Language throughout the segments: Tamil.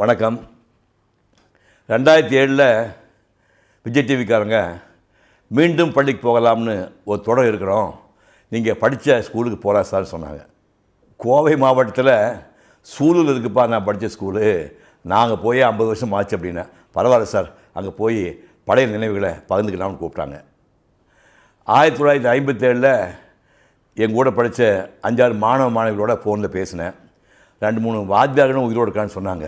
வணக்கம். ரெண்டாயிரத்தி ஏழில் விஜய் டிவிக்காரங்க மீண்டும் பள்ளிக்கு போகலாம்னு ஒரு தொடர் இருக்கிறோம். நீங்கள் படித்த ஸ்கூலுக்கு போகிறா சார் சொன்னாங்க. கோவை மாவட்டத்தில் சூலூர் இருக்குப்பா நான் படித்த ஸ்கூலு. நாங்கள் போய் ஐம்பது வருஷம் ஆச்சு அப்படின்னா. பரவாயில்ல சார் அங்கே போய் பழைய நினைவுகளை பகிர்ந்துக்கலாம்னு கூப்பிட்டாங்க. ஆயிரத்தி தொள்ளாயிரத்தி ஐம்பத்தேழில் என் கூட படித்த அஞ்சாறு மாணவ மாணவிகளோட ஃபோனில் பேசினேன். ரெண்டு மூணு வாத்தியார்களும் உயிரோடு இருக்கான்னு சொன்னாங்க.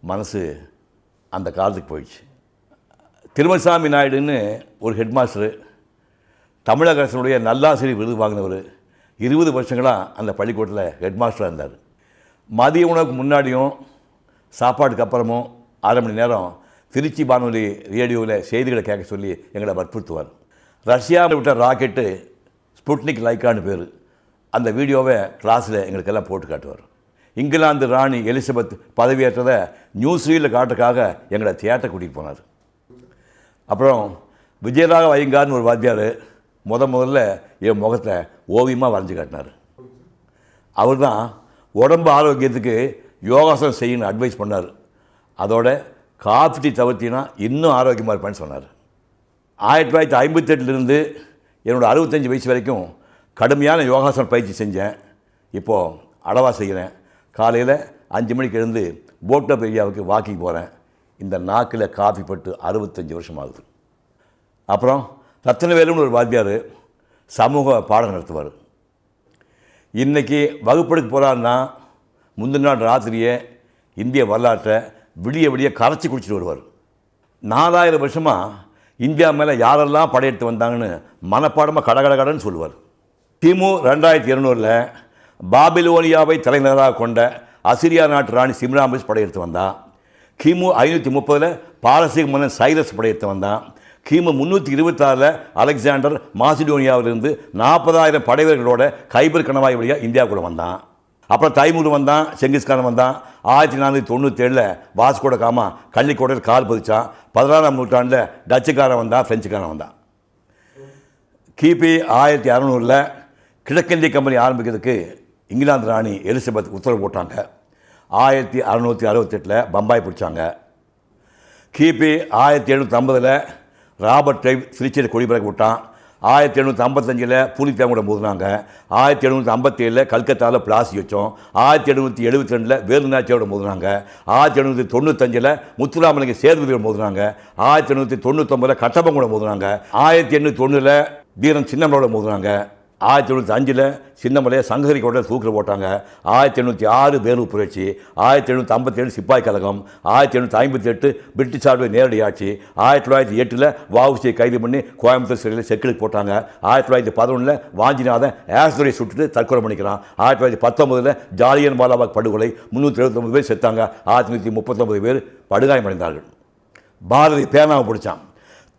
மனசு அந்த காலத்துக்கு போயிடுச்சு. திருமசாமி நாயுடுன்னு ஒரு ஹெட்மாஸ்டரு தமிழக அரசனுடைய நல்லாசிரியர் விருது வாங்கினவர் இருபது வருஷங்களாக அந்த பள்ளிக்கூடத்தில் ஹெட்மாஸ்டராக இருந்தார். மதிய உணவுக்கு முன்னாடியும் சாப்பாட்டுக்கு அப்புறமும் அரை மணி நேரம் திருச்சி வானொலி ரேடியோவில் செய்திகளை கேட்க சொல்லி எங்களை வற்புறுத்துவார். ரஷ்யாவில் விட்ட ராக்கெட்டு ஸ்புட்னிக் லைக்கான்னு பேர். அந்த வீடியோவை கிளாஸில் எங்களுக்கெல்லாம் போட்டு காட்டுவார். இங்கிலாந்து ராணி எலிசபெத் பதவியேற்றதை நியூஸ்ரீலில் காட்டுக்காக எங்களை தியேட்டர் கூட்டிகிட்டு போனார். அப்புறம் விஜயராக ஐயங்கார்னு ஒரு வாத்தியார் முத முதல்ல என் முகத்தை ஓவியமாக வரைஞ்சி காட்டினார். அவர் தான் உடம்பு ஆரோக்கியத்துக்கு யோகாசனம் செய்யணும்னு அட்வைஸ் பண்ணார். அதோட காஃபி டீ தவிர்த்தினா இன்னும் ஆரோக்கியமாக இருப்பேன்னு சொன்னார். ஆயிரத்தி தொள்ளாயிரத்தி ஐம்பத்தெட்டுலேருந்து என்னோடய அறுபத்தஞ்சு வயசு வரைக்கும் கடுமையான யோகாசன பயிற்சி செஞ்சேன். இப்போது அளவாக செய்கிறேன். காலையில் அஞ்சு மணிக்கு எழுந்து போட்டப் ஏரியாவுக்கு வாக்கிங் போகிறேன் இந்த நாக்கில் காஃபி பட்டு அறுபத்தஞ்சு வருஷம் ஆகுது. அப்புறம் ரத்தனவேலுன்னு ஒரு வாத்தியார் சமூக பாடம் நடத்துவார். இன்றைக்கி வகுப்பெடுக்க போகிறாருன்னா முந்தின நாள் ராத்திரியே இந்திய வரலாற்றை விடிய விடிய கரைச்சி குடிச்சிட்டு வருவார். நாலாயிரம் வருஷமாக இந்தியா மேலே யாரெல்லாம் படையெடுத்து வந்தாங்கன்னு மனப்பாடமாக கடகடகடன்னு சொல்லுவார். திமு ரெண்டாயிரத்தி இருநூறில் பாபிலோனியாவை தலைநகராக கொண்ட அசிரியா நாட்டு ராணி சிம்ராமிஸ் படையெடுத்து வந்தான் கிமு ஐநூற்றி முப்பதில் பாரசீக மன்னன் சைரஸ் படையெடுத்து வந்தான் கிமு முந்நூற்றி இருபத்தாறில் அலெக்சாண்டர் மாசிடோனியாவிலிருந்து நாற்பதாயிரம் படைவர்களோட கைபர் கணவாய் வழியாக இந்தியாவுக்குள்ளே வந்தான் அப்புறம் தைமூர் வந்தான் செங்கிஸ்கான் வந்தான் ஆயிரத்தி நானூற்றி தொண்ணூற்றேழில் வாஸ்கோட காமா கள்ளிக்கோட்டையில் கால் பதிச்சான் பதினாறாம் நூற்றாண்டில் டச்சுக்காரன் வந்தான் ஃப்ரெஞ்சுக்காரன் வந்தான் கிபி ஆயிரத்தி அறநூறில் கிழக்கிந்திய கம்பெனி ஆரம்பிக்கிறதுக்கு இங்கிலாந்து ராணி எலிசபெத் உத்தரவு போட்டாங்க. ஆயிரத்தி அறநூற்றி அறுபத்தெட்டில் பம்பாய் பிடிச்சாங்க. கிபி ஆயிரத்தி எழுநூற்றி ஐம்பதில் ராபர்ட் டைவ் திருச்சியில் குடிபெறக்க விட்டான். ஆயிரத்தி எழுநூற்றி ஐம்பத்தஞ்சில் புலித்தேங்கோட மோதினாங்க. ஆயிரத்தி எழுநூற்றி ஐம்பத்தேழில் கல்கத்தாவில் பிளாசி வச்சோம். ஆயிரத்தி எழுநூற்றி எழுபத்தி ரெண்டில் வேலுநாச்சியோட மோதினாங்க. ஆயிரத்தி எழுநூற்றி தொண்ணூத்தஞ்சில் முத்துராமலிங்க சேர்வதியோட மோதினாங்க. ஆயிரத்தி எழுநூற்றி தொண்ணூத்தொம்பதில் கட்டப்பங்கூட மோதினாங்க. ஆயிரத்தி எண்ணூற்றி தொண்ணூறில் வீரன் சின்னமலோட மோதினாங்க. ஆயிரத்தி தொண்ணூற்றி அஞ்சில் சின்னமலையை சங்ககிரி கோட்டை தூக்கில் போட்டாங்க. ஆயிரத்தி எண்ணூற்றி ஆறு வேலூர் புரட்சி ஆயிரத்தி எழுநூற்றி ஐம்பத்தேழு சிப்பாய் கழகம் ஆயிரத்தி எண்ணூற்றி ஐம்பத்தி எட்டு பிரிட்டிஷாருடைய நேரடி ஆட்சி ஆயிரத்தி தொள்ளாயிரத்தி எட்டில் வாவுசியை கைது பண்ணி கோயம்புத்தூர் சிறையில் செக்கிலுக்கு போட்டாங்க. ஆயிரத்தி தொள்ளாயிரத்தி பதினொன்றில் வாஞ்சிநாதன் ஏசுரை சுட்டுட்டு தற்கொலை பண்ணிக்கிறான். ஆயிரத்தி தொள்ளாயிரத்தி பத்தொம்பதில் ஜாலியன் வாலாபாக் படுகொலை முந்நூற்றி எழுபத்தொம்பது பேர் செத்தாங்க. ஆயிரத்தி தொள்ளாயிரத்தி முப்பத்தொம்பது பேர் படுகாயமடைந்தார்கள். பாரதி பேனாவை பிடிச்சான்.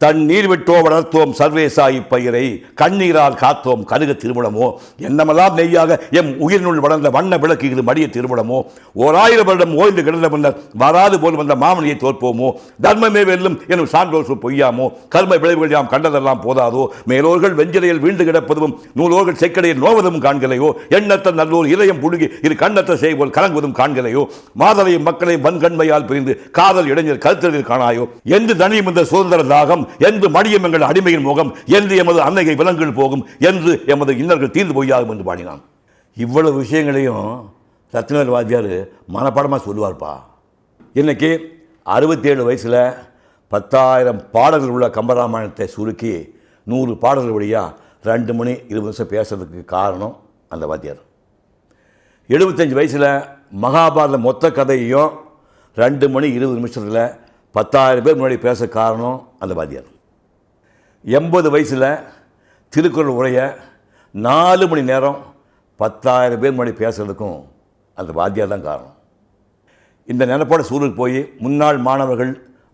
தன் நீர் விட்டோ வளர்த்தோம் சர்வேசாயி பயிரை கண்ணீரால் காத்தோம் கருக திருமணமோ என்னமெல்லாம் நெய்யாக எம் உயிரினுள் வளர்ந்த வண்ண விளக்கு இது மடிய திருமணமோ ஓராயிரம் வருடம் ஓய்ந்து கிடந்த முன்னர் வராது போல் வந்த மாமனியை தோற்போமோ? தர்மமே வெல்லும் எனும் சான்றோசு சொல் பொய்யாமோ? கர்ம விளைவுகள் யாம் கண்டதெல்லாம் போதாதோ? மேலோர்கள் வெஞ்சிலையில் வீழ்ந்து கிடப்பதும் நூலோர்கள் செக்கடையில் நோவதும் காண்கலையோ எண்ணத்த நல்லோர் இதயம் புழுகி இரு கண்ணத்தை செய்வோல் கலங்குவதும் காண்கலையோ மாதலையும் மக்களையும் வன்கண்மையால் பிரிந்து காதல் இளைஞர் கருத்தறில் காணாயோ? என்று தனியும் இந்த சுதந்திர தாகம் என்று மடியும் எங்கள் அடிமையின் முகம் என்று எமது அன்னையை விலங்குகள் போகும் என்று எமது இன்னர்கள் தீர்ந்து பொய்யாகும் என்று பாடினான். இவ்வளவு விஷயங்களையும் ரத்னவேல் வாத்தியார் மனப்பாடமாக சொல்லுவார்ப்பா. இன்னைக்கு அறுபத்தேழு வயசில் பத்தாயிரம் பாடல்கள் உள்ள கம்பராமாயணத்தை சுருக்கி நூறு பாடல்கள் வழியாக ரெண்டு மணி இருபது நிமிஷம் பேசுறதுக்கு காரணம் அந்த வாத்தியார். எழுபத்தஞ்சு வயசில் மகாபாரத மொத்த கதையையும் ரெண்டு மணி இருபது நிமிஷத்தில் பத்தாயிரம் பேர் முன்னாடி பேச காரணம் அந்த வாத்தியார். எண்பது வயசில் திருக்குறள் உரைய நாலு மணி நேரம் பத்தாயிரம் பேர் முன்னாடி பேசுகிறதுக்கும் அந்த வாத்தியார் தான் காரணம். இந்த நினைப்போட சூழலுக்கு போய் முன்னாள் மாணவர்கள்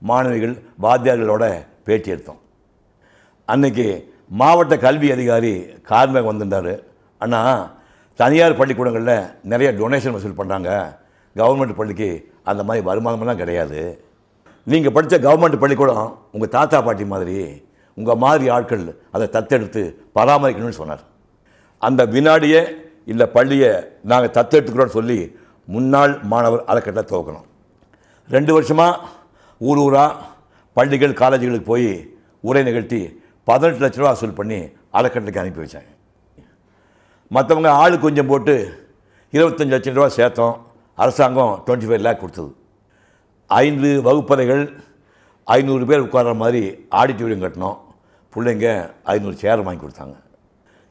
மாணவிகள் வாத்தியார்களோட பேட்டி எடுத்தோம். அன்னைக்கு மாவட்ட கல்வி அதிகாரி கார்மேக வந்திருந்தார். ஆனால் தனியார் பள்ளிக்கூடங்களில் நிறைய டொனேஷன் வசூல் பண்ணுறாங்க கவர்மெண்ட் பள்ளிக்கு அந்த மாதிரி வருமானமெல்லாம் கிடையாது. நீங்கள் படித்த கவர்மெண்ட் பள்ளிக்கூடம் உங்கள் தாத்தா பாட்டி மாதிரி உங்கள் மாதிரி ஆட்கள் அதை தத்தெடுத்து பராமரிக்கணும்னு சொன்னார். அந்த வினாடியே இல்லை பள்ளியை நாங்கள் தத்தெடுத்துக்கிறோன்னு சொல்லி முன்னாள் மாணவர் அறக்கட்டளை துவக்கணும். ரெண்டு வருஷமாக ஊர் ஊராக பள்ளிகள் காலேஜுகளுக்கு போய் உரை நிகழ்த்தி பதினெட்டு லட்ச ரூபா வசூல் பண்ணி அறக்கட்டளைக்கு அனுப்பி வச்சாங்க. மற்றவங்க ஆள் கொஞ்சம் போட்டு இருபத்தஞ்சி லட்சம் ரூபா சேர்த்தோம். அரசாங்கம் டுவெண்ட்டி ஃபைவ் லேக் கொடுத்தது. ஐந்து வகுப்பறைகள் ஐநூறு பேர் உட்கார்ற மாதிரி ஆடிட்டோரியம் கட்டினோம். பிள்ளைங்க ஐநூறு சேர் வாங்கி கொடுத்தாங்க.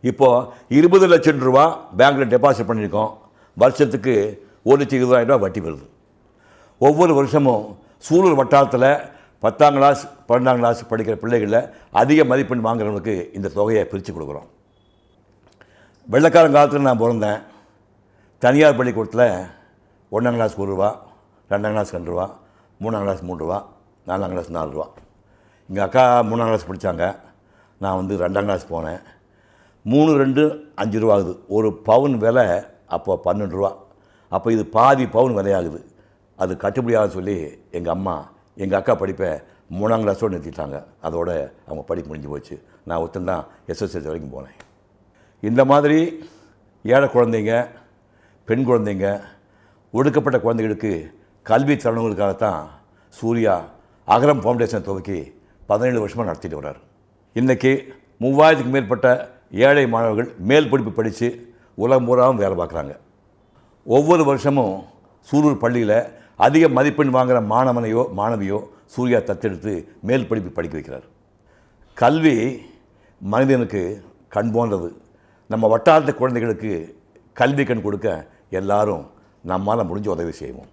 இப்போது இருபது லட்சம் ரூபா பேங்க்கில் டெபாசிட் பண்ணியிருக்கோம். வருஷத்துக்கு ஒரு லட்சம் இருபதாயிரம் ரூபா வட்டி வருது. ஒவ்வொரு வருஷமும் சூலூர் வட்டாரத்தில் பத்தாம் கிளாஸ் பன்னெண்டாம் கிளாஸ் படிக்கிற பிள்ளைகளில் அதிக மதிப்பெண் வாங்குறவங்களுக்கு இந்த தொகையை பிரித்து கொடுக்குறோம். வெள்ளக்காரன் காலத்தில் நான் பிறந்தேன். தனியார் பள்ளிக்கூடத்தில் ஒன்றாம் கிளாஸ் ஒரு ரூபா ரெண்டாம் கிளாஸ் ரெண்டு ரூபா மூணாம் கிளாஸ் மூணு ரூபா நாலாம் கிளாஸ் நாலு ரூபா. எங்கள் அக்கா மூணாம் கிளாஸ் படித்தாங்க நான் வந்து ரெண்டாம் கிளாஸ் போனேன். மூணு ரெண்டு அஞ்சு ரூபா ஆகுது. ஒரு பவுன் விலை அப்போ பன்னெண்டு ரூபா. அப்போ இது பாதி பவுன் விலையாகுது. அது கட்டுப்படியாக சொல்லி எங்கள் அம்மா எங்கள் அக்கா படிப்பை மூணாம் கிளாஸோடு நிறுத்திட்டாங்க. அதோட அவங்க படிப்பு முடிஞ்சு போச்சு. நான் ஒருத்தன் தான் எஸ்எஸ்எல்சி வரைக்கும் போனேன். இந்த மாதிரி ஏழை குழந்தைங்க பெண் குழந்தைங்க ஒடுக்கப்பட்ட குழந்தைகளுக்கு கல்வி தருணங்களுக்காகத்தான் சூர்யா அகரம் ஃபவுண்டேஷன் துவக்கி பதினேழு வருஷமாக நடத்திட்டு வர்றார். இன்றைக்கி மூவாயிரத்துக்கு மேற்பட்ட ஏழை மாணவர்கள் மேல் படிப்பு படித்து உலகம் பூராவும் வேலை பார்க்குறாங்க. ஒவ்வொரு வருஷமும் சூலூர் பள்ளியில் அதிக மதிப்பெண் வாங்குகிற மாணவனையோ மாணவியோ சூர்யா தத்தெடுத்து மேல் படிப்பு படிக்க வைக்கிறார். கல்வி மனிதனுக்கு கண் போன்றது. நம்ம வட்டாரத்து குழந்தைகளுக்கு கல்வி கண் கொடுக்க எல்லாரும் நம்மால் முடிஞ்ச உதவி செய்வோம்.